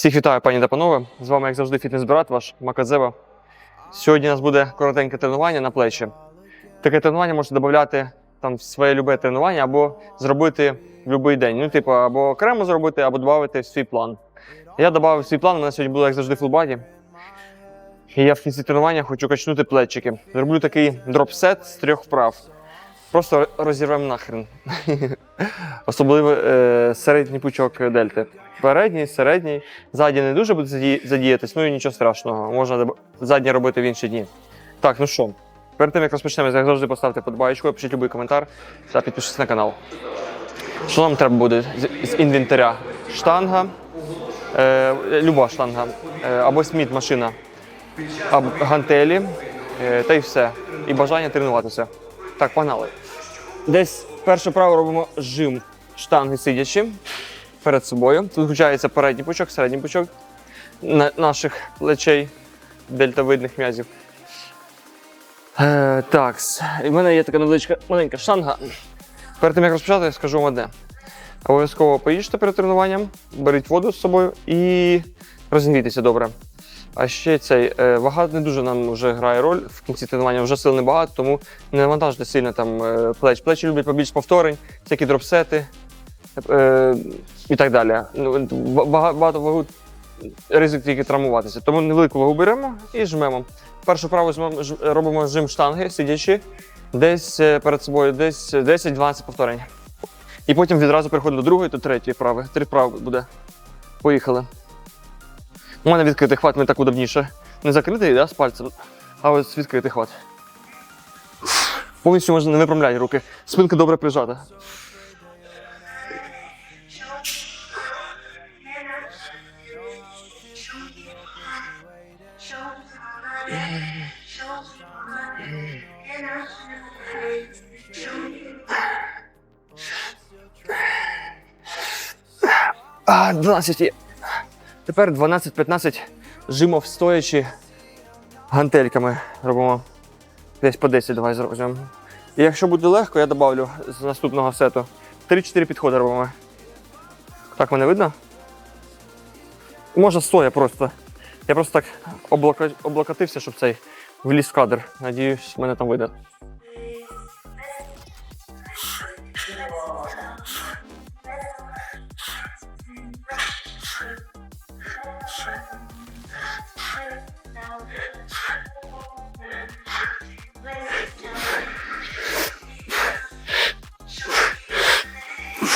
Всіх вітаю, пані та панове. З вами, як завжди, фітнес-брат, ваш Макадзева. Сьогодні у нас буде коротеньке тренування на плечі. Таке тренування можете додати там в своє любе тренування або зробити в будь-який день. Ну, типу, або окремо зробити, або додати в свій план. Я додав свій план, у мене сьогодні було, як завжди, фулбаді. І я в кінці тренування хочу качнути плечики. Зроблю такий дроп-сет з трьох вправ. Просто розірвемо нахрен. Особливо е, середній пучок дельти. Передній, середній, задній не дуже буде задіятись, ну і нічого страшного. Можна задній робити в інші дні. Так, ну що, перед тим як розпочнемо, як завжди поставте подбаєчку, пишіть будь-який коментар та підпишіться на канал. Що нам треба буде з інвентаря? Штанга, е, люба штанга, е, або сміт машина, або гантелі, е, та й все. І бажання тренуватися. Так, погнали. Десь перше право робимо жим штанги сидячи перед собою. Тут включається передній пучок, середній пучок наших плечей, дельтовидних м'язів. Е, так, і в мене є така невеличка маленька штанга. Перед тим як розпочати, я скажу вам одне. Обов'язково поїжте перед тренуванням, беріть воду з собою і розігрійтеся добре. А ще цей е, вага не дуже нам вже грає роль в кінці тренування, вже сил небагато, тому не навантажте сильно там е, плеч. Плечі люблять побільше повторень, всякі дропсети е, і так далі. Ну, Багато вагу ризик тільки травмуватися. Тому невелику вагу беремо і жмемо. Першу праву робимо жим штанги, сидячи десь перед собою, десь 10-12 повторень. І потім відразу переходимо до другої, до третьої прави. Три вправи буде. Поїхали. У мене відкритий хват, мені так удобніше. Не закритий, да, з пальцем, а ось відкритий хват. Повністю можна не випрямляти руки. Спинка добре прижата. А, 12 є. Тепер 12-15 жимов стоячи гантельками робимо. Десь по 10 давай зробимо. І якщо буде легко, я додавлю з наступного сету. 3-4 підходи робимо. Так мене видно? Може стоя просто. Я просто так облока... облокотився, щоб цей вліз в кадр. Надіюсь, мене там видно.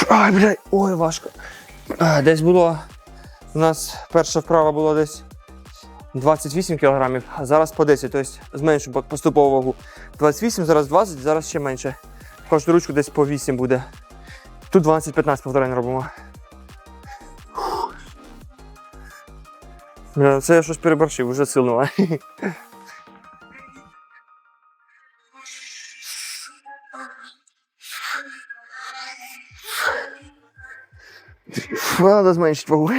Ай, блядь, ой, важко. Десь було. У нас перша вправа була десь 28 кілограмів, а зараз по 10, тобто зменшу поступову вагу. 28, зараз 20, зараз ще менше. Кожну ручку десь по 8 буде. Тут 12-15 повторень робимо. Це я щось переборщив, вже сил немає. Надо зменшити вагу.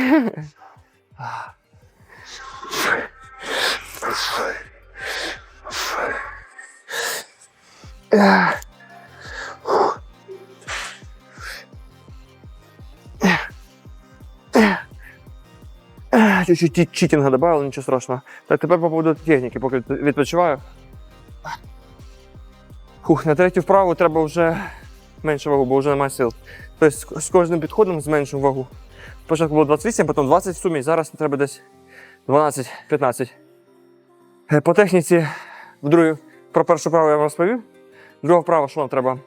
Чуть-чуть ті- читінга добавили, нічого страшного. Так, тепер по поводу техніки, поки відпочиваю. Хух, на третю вправу треба вже менше вагу, бо вже немає сил. Тобто з- кожним підходом зменшуємо вагу. Спочатку було 28, потім 20 в сумі, зараз треба десь 12-15. Е, По техніці, в другій, про першу вправу я вам розповів. Друга вправа, що нам треба?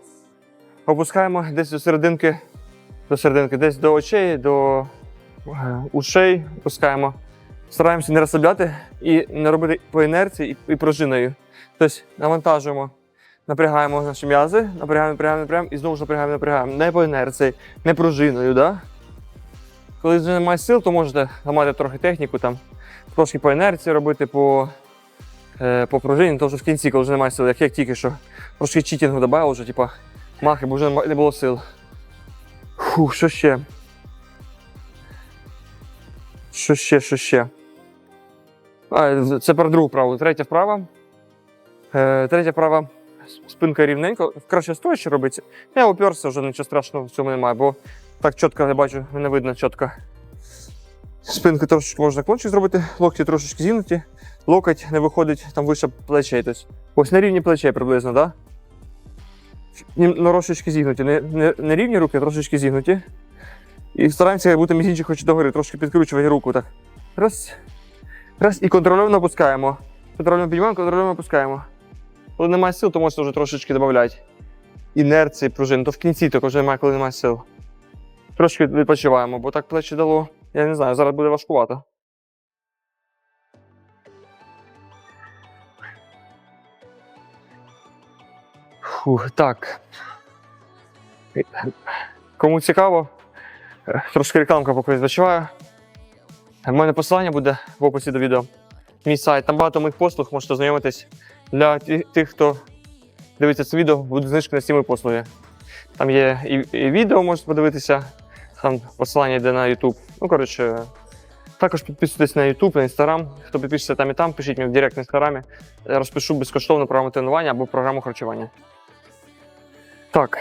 Опускаємо десь до серединки, до серединки, десь до очей, до ушей опускаємо. Стараємося не розслабляти і не робити по інерції і, пружиною. Тобто навантажуємо, напрягаємо наші м'язи, напрягаємо, напрягаємо, напрягаємо і знову ж напрягаємо, напрягаємо. Не по інерції, не пружиною. Да? Коли вже немає сил, то можете ламати трохи техніку, там, трошки по інерції робити, по, е, по пружині, то вже в кінці, коли вже немає сил, як, як тільки що. Трошки читінгу додав, вже, типа, махи, бо вже не було сил. Фух, що ще? Що ще, що ще? А, це про другу вправу. Третя вправа. Е, третя вправа. Спинка рівненько. Краще стоячи робиться. Я оперся, вже нічого страшного в цьому немає, бо так чітко я бачу, мене видно чітко. Спинку трошечки можна кончик зробити, локті трошечки зігнуті, локоть не виходить там вище плечей. Тобто, ось на рівні плечей приблизно, так? Да? Трошечки зігнуті. Не, не, не рівні руки, трошечки зігнуті. І стараємося бути мізинчик хоч догори, трошки підкручувати руку. Так. Раз. Раз. І контрольовано опускаємо. Контрольовано піднімаємо, контрольовано опускаємо. Коли немає сил, то можете вже трошечки додати. Інерції, пружин. То в кінці тільки вже немає, коли немає сил. Трошки відпочиваємо, бо так плечі дало. Я не знаю, зараз буде важкувато. Фух, так. Кому цікаво, трошки рекламка поки відпочиваю. У мене посилання буде в описі до відео. Мій сайт, там багато моїх послуг, можете знайомитись. Для тих, хто дивиться це відео, будуть знижки на всі мої послуги. Там є і, і відео, можете подивитися, там посилання йде на YouTube. Ну, коротше, також підписуйтесь на YouTube, на Instagram. Хто підпишеться там і там, пишіть мені в Директ на інстаграмі. Я розпишу безкоштовну програму тренування або програму харчування. Так,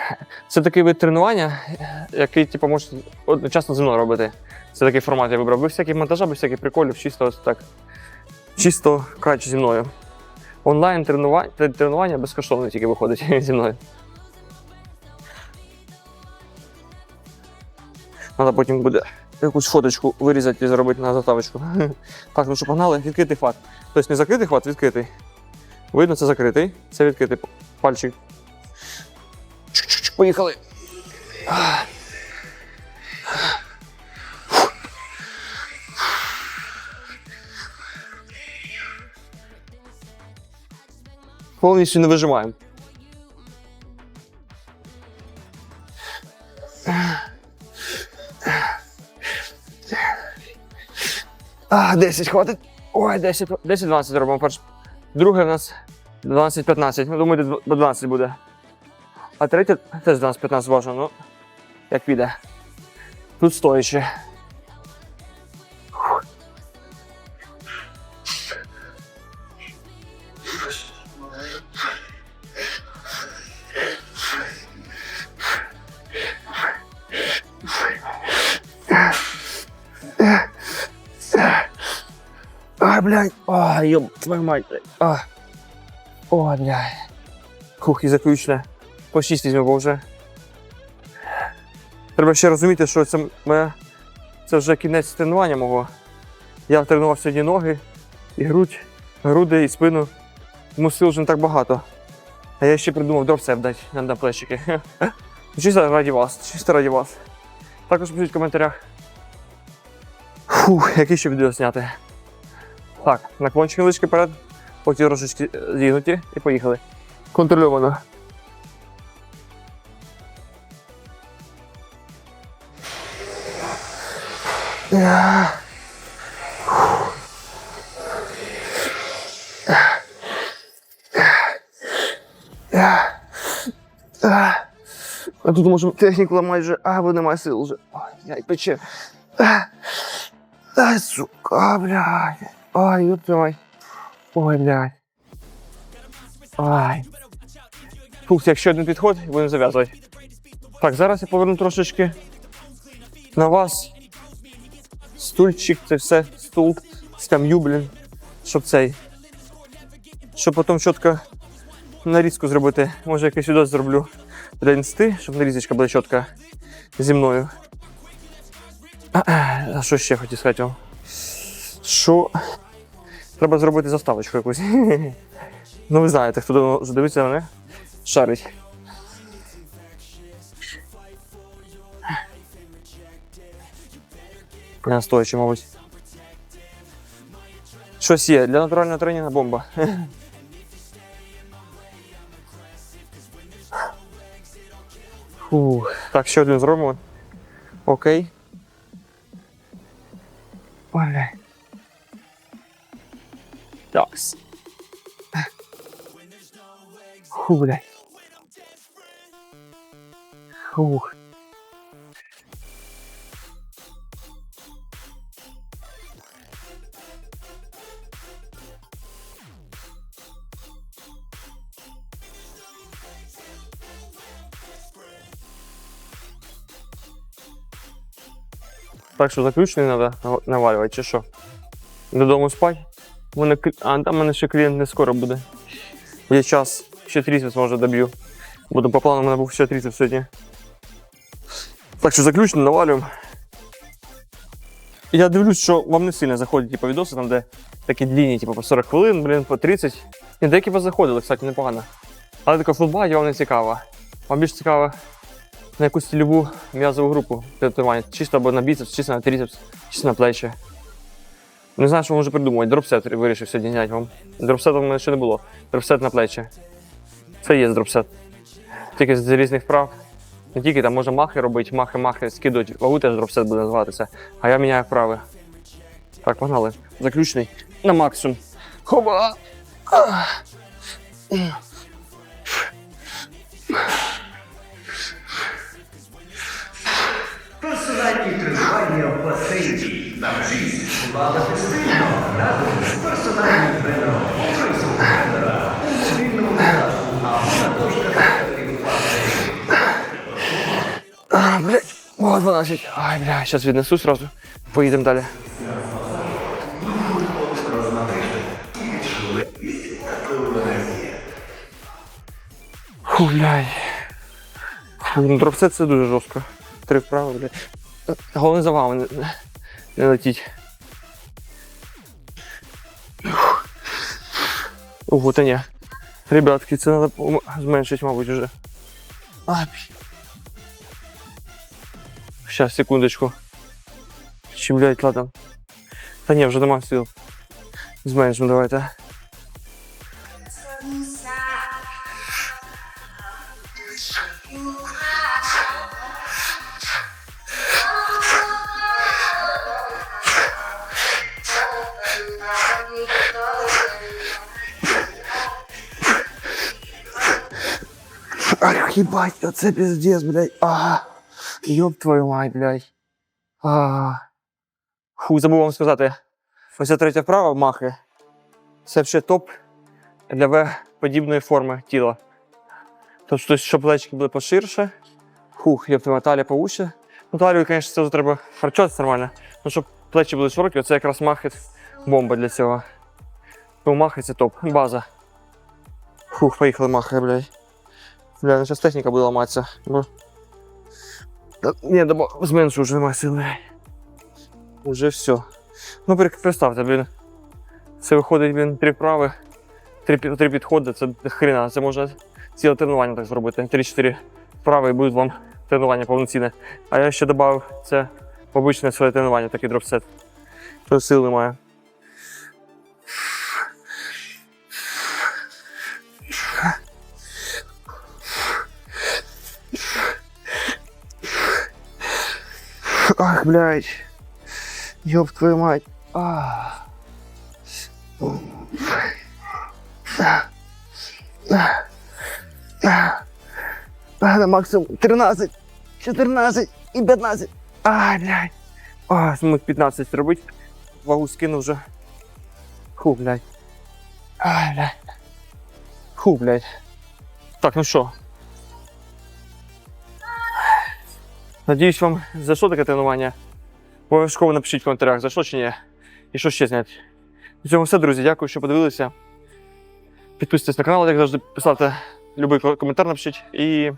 це такий вид тренування, який типу, можете одночасно зі мною робити. Це такий формат я вибрав. Без всяких монтажа, без всяких приколів, чисто ось так. Чисто краще зі мною. Онлайн тренування, тренування безкоштовно тільки виходить зі мною. Треба потім буде якусь фоточку вирізати і зробити на заставочку. Так, ну що погнали, відкритий хват. Тобто не закритий хват, відкритий. Видно, це закритий, це відкритий пальчик. Поїхали. Повністю не вижимаємо. А, 10 хватить. Ой, 10, 10-12 зробимо перш. Друге в нас 12-15. Ну, думаю, до 12 буде. А третє теж 12-15 бажано, ну, як піде. Тут стоячи. Ай, блядь. Ай, ёб твою мать, блядь. А. Ой, блядь. Хух, заключне. По 6 візьмемо, бо вже. Треба ще розуміти, що це, моє, це вже кінець тренування мого. Я тренував сьогодні ноги, і грудь, груди, і спину. Тому сил вже не так багато. А я ще придумав дропсеп дати на, плечики. Чисто раді вас, чисто раді вас. Також пишіть в коментарях. Фух, які ще відео зняти. Так, наклончики лички перед, потім трошечки е, зігнуті і поїхали. Контрольовано. А тут може техніку ламати вже, а, бо немає сил вже. Ой, яй, пече. Ай, сука, блядь. Ай, мать. Ой, блядь. Ай. Фух, якщо один підход, будемо зав'язувати. Так, зараз я поверну трошечки на вас. Стульчик, це все, стул, скам'ю, блін. Щоб цей. Щоб потім чітко нарізку зробити. Може якийсь відос зроблю для інсти, щоб нарізочка була чітка зі мною. А, що ще хотів сказати вам? Що треба зробити заставочку якусь. ну, ви знаєте, хто дивиться на мене, шарить. Я стоячи, мабуть. Щось є для натурального тренінгу бомба. Фух. Так, ще один зробимо. Окей. Бля. Такс. Фу, блядь. Фух. Так що заключний треба навалювати, чи що? Додому спать. Мене, а там мене ще клієнт не скоро буде. Є час, ще трісяць може доб'ю. Буду по плану, у мене був ще трісяць сьогодні. Так що заключний навалюємо. Я дивлюсь, що вам не сильно заходять типу, відоси, там, де такі длінні, типу, по 40 хвилин, блін, по 30. Ні, деякі вас заходили, кстати, непогано. Але така футбол вам не цікава. Вам більш цікаво на якусь цільову м'язову групу тренування. Чисто або на біцепс, чисто на трицепс, чисто на плечі. Не знаю, що можу придумати. Дропсет вирішив сьогодні зняти вам. Дропсету в мене ще не було. Дропсет на плечі. Це є дропсет. Тільки з різних вправ. Не тільки там можна махи робити, махи, махи, скидувати. Вагу теж дропсет буде називатися. А я міняю вправи. Так, погнали. Заключний. На максимум. Хоба! Тренування в басейні. Навчись плавати стильно разом з персональним тренером. Присуд тренера у на дошках тренерів. А, блядь, о, 12. Ай, бля, сейчас віднесу сразу. Поїдемо далі. Фу, ну дропсет це дуже жорстко. Три вправи, блядь. Головне за вами не, не летіть. Ого, та ні. Ребятки, це треба зменшити, мабуть, блядь. Сейчас, секундочку. Щемлять, ладно. Та ні, вже нема сил. Зменшимо, давайте. Ебать, оце пиздец, блядь. А, ёб твою мать, блядь. А. Фу, забув вам сказати. Ось ця третя вправа махи. Це ще топ для В-подібної форми тіла. Тобто, щоб плечики були поширше. Хух, ёб твою талія повуще. Ну, талію, звісно, це треба харчуватися нормально. Ну, щоб плечі були широкі, оце якраз махи бомба для цього. Тому махи це топ. База. Фух, поїхали махи, блядь. Бля, ну зараз техніка буде ламатися. Бо... Та, ні, добо, зменшу вже немає сили. Уже все. Ну, представте, блін. Це виходить, блін, три вправи, три, три підходи, це хрена. Це можна ціле тренування так зробити. Три-чотири вправи і будуть вам тренування повноцінне. А я ще додав це обичне своє тренування, такий дропсет. То сил немає. Ах, блядь. Ёб твою мать. А. А, на максимум 13, 14 і 15. Ай, блядь. А, змог 15 робити. Вагу скину вже. Фу, блядь. Ай, блядь. Фу, блядь. Так, ну що? Надіюсь, вам зайшло таке тренування. Обов'язково напишіть в коментарях, зайшло чи ні. І що ще зняти. На цьому все, друзі. Дякую, що подивилися. Підписуйтесь на канал, як завжди, писати будь-який коментар напишіть. І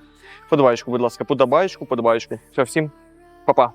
подобаєчку, будь ласка, подобаєчку, подобаєчку. Все, всім па-па.